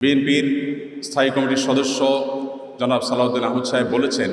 বিএনপির স্থায়ী কমিটির সদস্য জনাব সালাউদ্দিন আহমদ সাহেব বলেছেন,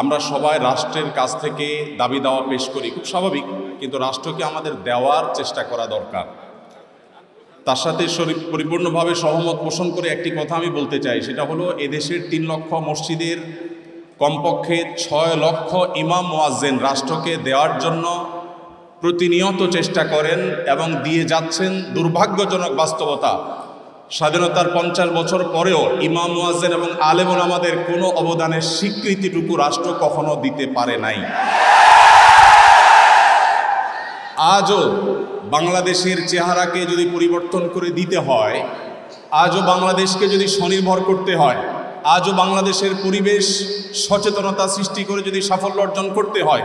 আমরা সবাই রাষ্ট্রের কাছ থেকে দাবি দাওয়া পেশ করি, খুব স্বাভাবিক, কিন্তু রাষ্ট্রকে আমাদের দেওয়ার চেষ্টা করা দরকার। তার সাথে পরিপূর্ণভাবে সহমত পোষণ করে একটি কথা আমি বলতে চাই, সেটা হলো এদেশের তিন লক্ষ মসজিদের কমপক্ষে ছয় লক্ষ ইমাম মোয়াজ্জেন রাষ্ট্রকে দেওয়ার জন্য প্রতিনিয়ত চেষ্টা করেন এবং দিয়ে যাচ্ছেন দুর্ভাগ্যজনক বাস্তবতা। স্বাধীনতার পঞ্চাশ বছর পরেও ইমাম মুয়াজ্জেন এবং আলেমন আমাদের কোনো অবদানের স্বীকৃতিটুকু রাষ্ট্র কখনো দিতে পারে নাই। আজও বাংলাদেশের চেহারাকে যদি পরিবর্তন করে দিতে হয়, আজও বাংলাদেশকে যদি স্বনির্ভর করতে হয়, আজও বাংলাদেশের পরিবেশ সচেতনতা সৃষ্টি করে যদি সাফল্য অর্জন করতে হয়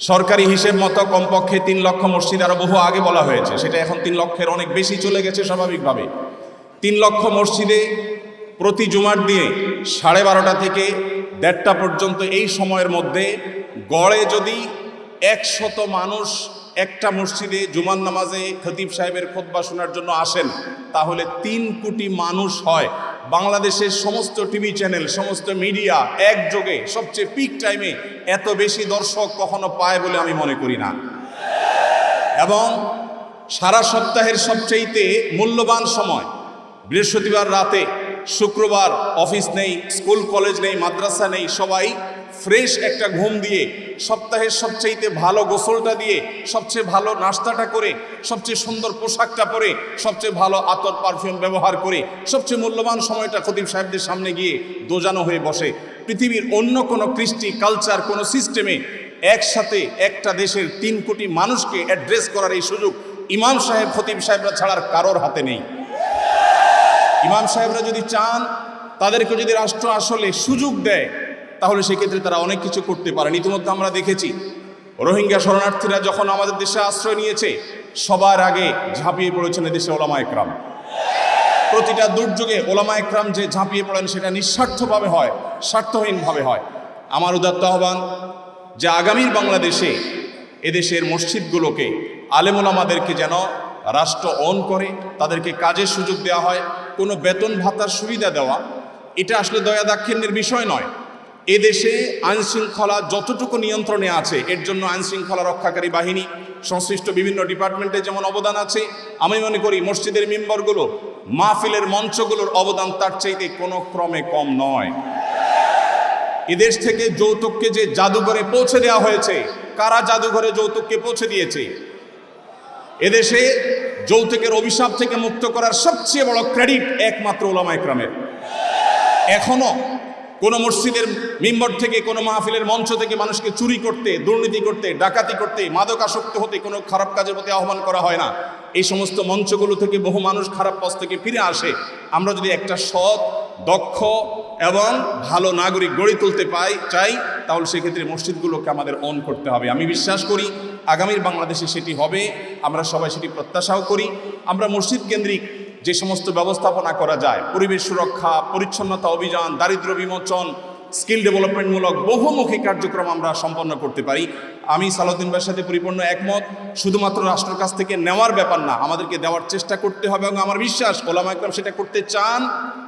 সরকারি হিসেব মতো কমপক্ষে তিন লক্ষ মসজিদ আরও বহু আগে বলা হয়েছে। সেটা এখন তিন লক্ষের অনেক বেশি চলে গেছে স্বাভাবিকভাবে তিন লক্ষ মসজিদে প্রতি জুমার দিয়ে সাড়ে বারোটা থেকে দেড়টা পর্যন্ত এই সময়ের মধ্যে গড়ে যদি একশত মানুষ একটা মসজিদে জুমার নামাজে খতিব সাহেবের খোদবা শোনার জন্য আসেন, তাহলে তিন কোটি মানুষ হয়। বাংলাদেশের সমস্ত টিভি চ্যানেল, সমস্ত মিডিয়া একযোগে সবচেয়ে পিক টাইমে এত বেশি দর্শক কখনো পায় বলে আমি মনে করি না। এবং সারা সপ্তাহের সবচেয়েতে মূল্যবান সময় বৃহস্পতিবার রাতে, শুক্রবার অফিস নেই, স্কুল, কলেজ নেই, মাদ্রাসা নেই, সবাই ফ্রেশ একটা ঘুম দিয়ে, সপ্তাহের সবচেয়েতে ভালো গোসলটা দিয়ে, সবচেয়ে ভালো নাস্তাটা করে, সবচেয়ে সুন্দর পোশাকটা পরে, সবচেয়ে ভালো আতর পারফিউম ব্যবহার করে, সবচেয়ে মূল্যবান সময়টা খতিব সাহেবদের সামনে গিয়ে দোজানো হয়ে বসে। পৃথিবীর অন্য কোনো কৃষ্টি, কালচার, কোনো সিস্টেমে একসাথে একটা দেশের তিন কোটি মানুষকে অ্যাড্রেস করার এই সুযোগ ইমাম সাহেব, খতিব সাহেবরা ছাড়ার কারোর হাতে নেই। ইমাম সাহেবরা যদি চান, তাদেরকে যদি রাষ্ট্র আসলে সুযোগ দেয় তাহলে সেক্ষেত্রে তারা অনেক কিছু করতে পারেন। ইতিমধ্যে আমরা দেখেছি, রোহিঙ্গা শরণার্থীরা যখন আমাদের দেশে আশ্রয় নিয়েছে, সবার আগে ঝাঁপিয়ে পড়েছেন এদেশে ওলামা একরাম। প্রতিটা দুর্যোগে ওলামা একরাম যে ঝাঁপিয়ে পড়েন, সেটা নিঃস্বার্থভাবে হয়, স্বার্থহীনভাবে হয়। আমার উদাত্ত আহ্বান যে আগামীর বাংলাদেশে এদেশের মসজিদগুলোকে আলেমোলামাদেরকে যেন রাষ্ট্র অন করে, তাদেরকে কাজের সুযোগ দেওয়া হয়, কোনো বেতন ভাতার সুবিধা দেওয়া, এটা আসলে দয়া দাক্ষিণ্যের বিষয় নয়। এদেশে আইন শৃঙ্খলা যতটুকু নিয়ন্ত্রণে আছে, এর জন্য আইন শৃঙ্খলা রক্ষাকারী বাহিনী, সংশ্লিষ্ট বিভিন্ন ডিপার্টমেন্টে যেমন অবদান আছে, আমি মনে করি মসজিদের মেম্বারগুলো, মাহফিলের মঞ্চগুলোর অবদান তার চাইতে কোনো ক্রমে কম নয়। এদেশ থেকে যৌতুককে যে জাদুঘরে পৌঁছে দেওয়া হয়েছে, কারা জাদুঘরে যৌতুককে পৌঁছে দিয়েছে? এদেশে যৌতুকের অভিশাপ থেকে মুক্ত করার সবচেয়ে বড় ক্রেডিট একমাত্র ওলামা একরামের। এখনও কোনো মসজিদের মেম্বর থেকে, কোনো মাহফিলের মঞ্চ থেকে মানুষকে চুরি করতে, দুর্নীতি করতে, ডাকাতি করতে, মাদকাসক্ত হতে কোনো খারাপ কাজের প্রতি আহ্বান করা হয় না। এই সমস্ত মঞ্চগুলো থেকে বহু মানুষ খারাপ পথ থেকে ফিরে আসে। আমরা যদি একটা সৎ, দক্ষ এবং ভালো নাগরিক গড়ে তুলতে পাই, চাই, তাহলে সেক্ষেত্রে মসজিদগুলোকে আমাদের অন করতে হবে। আমি বিশ্বাস করি, আগামীর বাংলাদেশে সেটি হবে। আমরা সবাই সেটি প্রত্যাশাও করি। আমরা মসজিদ কেন্দ্রিক যে সমস্ত ব্যবস্থাপনা করা যায়, পরিবেশ সুরক্ষা, পরিচ্ছন্নতা অভিযান, দারিদ্র বিমোচন, স্কিল ডেভেলপমেন্টমূলক বহুমুখী কার্যক্রম আমরা সম্পন্ন করতে পারি। আমি সালাউদ্দিন ভাইয়ের সাথে পরিপূর্ণ একমত। শুধুমাত্র রাষ্ট্রের কাছ থেকে নেওয়ার ব্যাপার না, আমাদেরকে দেওয়ার চেষ্টা করতে হবে এবং আমার বিশ্বাস ওলামা একরাম সেটা করতে চান,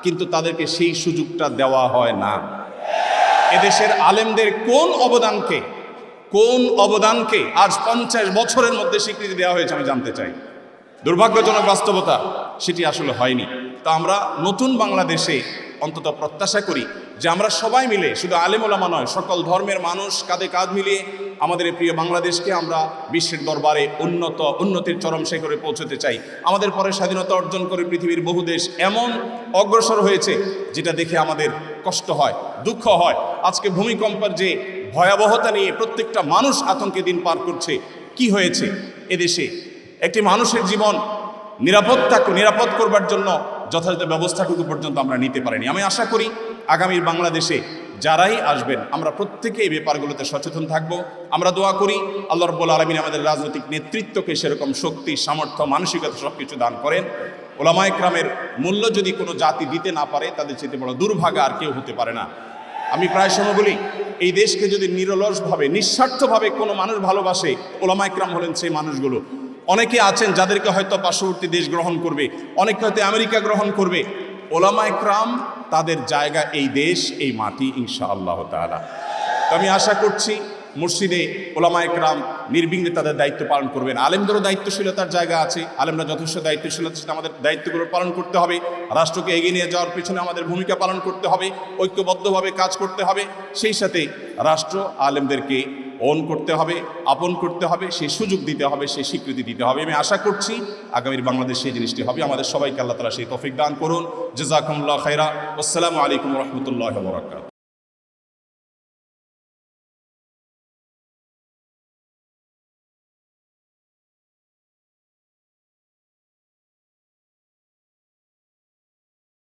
কিন্তু তাদেরকে সেই সুযোগটা দেওয়া হয় না। এদেশের আলেমদের কোন অবদানকে কোন অবদানকে আজ পঞ্চাশ বছরের মধ্যে স্বীকৃতি দেওয়া হয়েছে আমি জানতে চাই। দুর্ভাগ্যজনক বাস্তবতা সেটি আসলে হয়নি। তা আমরা নতুন বাংলাদেশে অন্তত প্রত্যাশা করি যে আমরা সবাই মিলে, শুধু আলেমোলামা নয়, সকল ধর্মের মানুষ কাঁধে কাঁধ মিলিয়ে আমাদের প্রিয় বাংলাদেশকে আমরা বিশ্বের দরবারে উন্নত, উন্নতির চরম শিখরে পৌঁছতে চাই। আমাদের পরে স্বাধীনতা অর্জন করে পৃথিবীর বহু দেশ এমন অগ্রসর হয়েছে যেটা দেখে আমাদের কষ্ট হয়, দুঃখ হয়। আজকে ভূমিকম্পের যে ভয়াবহতা নিয়ে প্রত্যেকটা মানুষ আতঙ্কে দিন পার করছে, কি হয়েছে এদেশে? একটি মানুষের জীবন নিরাপত্তা নিরাপদ করবার জন্য যথাযথ ব্যবস্থাটুকু পর্যন্ত আমরা নিতে পারিনি। আমি আশা করি আগামীর বাংলাদেশে যারাই আসবেন, আমরা প্রত্যেকে এই ব্যাপারগুলোতে সচেতন থাকব। আমরা দোয়া করি আল্লাহ রব্বুল আলমিন আমাদের রাজনৈতিক নেতৃত্বকে সেরকম শক্তি, সামর্থ্য, মানসিকতা সব কিছু দান করেন। ওলামা একরামের মূল্য যদি কোনো জাতি দিতে না পারে, তাদের চেয়ে বড় দুর্ভাগা আর কেউ হতে পারে না। আমি প্রায় সময় বলি, এই দেশকে যদি নিরলসভাবে, নিঃস্বার্থভাবে কোনো মানুষ ভালোবাসে ওলামা একরাম হলেন সেই মানুষগুলো। অনেকে আছেন যাদেরকে হয়তো পার্শ্ববর্তী দেশ গ্রহণ করবে, অনেকে হয়তো আমেরিকা গ্রহণ করবে। ওলামা একরাম, তাদের জায়গা এই দেশ, এই মাটি ইনশা আল্লাহ তালা তো আমি আশা করছি মসজিদে ওলামা একরাম নির্বিঘ্নে তাদের দায়িত্ব পালন করবেন। আলেমদেরও দায়িত্বশীলতার জায়গা আছে, আলেমরা যথেষ্ট দায়িত্বশীলতার সাথে আমাদের দায়িত্বগুলো পালন করতে হবে। রাষ্ট্রকে এগিয়ে নিয়ে যাওয়ার পিছনে আমাদের ভূমিকা পালন করতে হবে, ঐক্যবদ্ধভাবে কাজ করতে হবে। সেই সাথে রাষ্ট্র আলেমদেরকে অন করতে হবে, আপন করতে হবে সেই সুযোগ দিতে হবে সেই স্বীকৃতি দিতে হবে। আমি আশা করছি আগামীর বাংলাদেশ সেই জিনিসটি হবে। আমাদের সবাইকে আল্লাহ তালা সেই তফিক দান করুন। জেজাকুল্লাহ খাইরা আসসালামু আলাইকুম রহমতুল্লাহ বরাকাত